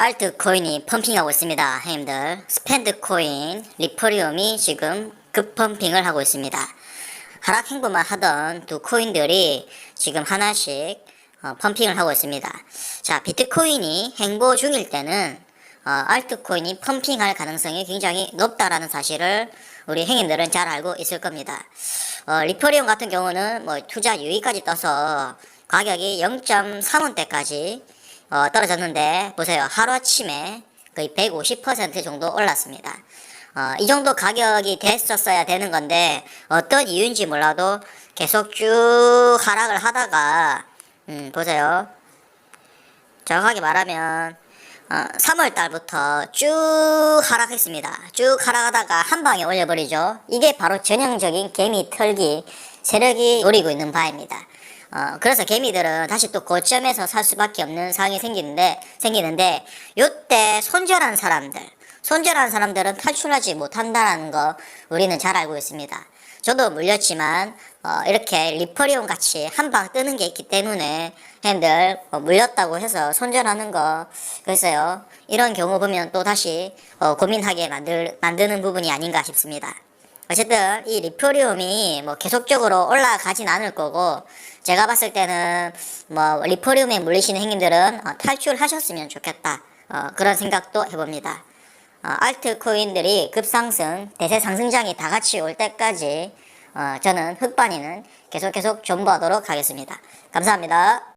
알트 코인이 펌핑하고 있습니다, 형님들. 스펜드 코인, 리퍼리움이 지금 급펌핑을 하고 있습니다. 하락 행보만 하던 두 코인들이 지금 하나씩 어, 펌핑을 하고 있습니다. 자, 비트코인이 행보 중일 때는 어, 알트코인이 펌핑할 가능성이 굉장히 높다라는 사실을 우리 행인들은 잘 알고 있을 겁니다. 어, 리퍼리움 같은 경우는 뭐 투자 유의까지 떠서 가격이 0.3원대까지 어, 떨어졌는데 보세요 하루아침에 거의 150% 정도 올랐습니다. 어, 이 정도 가격이 됐었어야 되는 건데 어떤 이유인지 몰라도 계속 쭉 하락을 하다가 음, 보세요 정확하게 말하면 어, 3월 달부터 쭉 하락했습니다. 쭉 하락하다가 한 방에 올려버리죠. 이게 바로 전형적인 개미 털기 세력이 노리고 있는 바입니다. 어, 그래서 개미들은 다시 또 고점에서 살 수밖에 없는 상황이 생기는데, 생기는데, 요때 손절한 사람들, 손절한 사람들은 탈출하지 못한다는 거 우리는 잘 알고 있습니다. 저도 물렸지만, 어, 이렇게 리퍼리온 같이 한 방 뜨는 게 있기 때문에, 핸들 어, 물렸다고 해서 손절하는 거, 글쎄요. 이런 경우 보면 또 다시 어, 고민하게 만들, 만드는 부분이 아닌가 싶습니다. 어쨌든 이 리포리움이 뭐 계속적으로 올라가진 않을 거고 제가 봤을 때는 뭐 리포리움에 물리시는 행님들은 어, 탈출하셨으면 좋겠다 어, 그런 생각도 해봅니다. 어, 알트 코인들이 급상승 대세 상승장이 다 같이 올 때까지 어, 저는 흑반이는 계속 계속 존버하도록 하겠습니다. 감사합니다.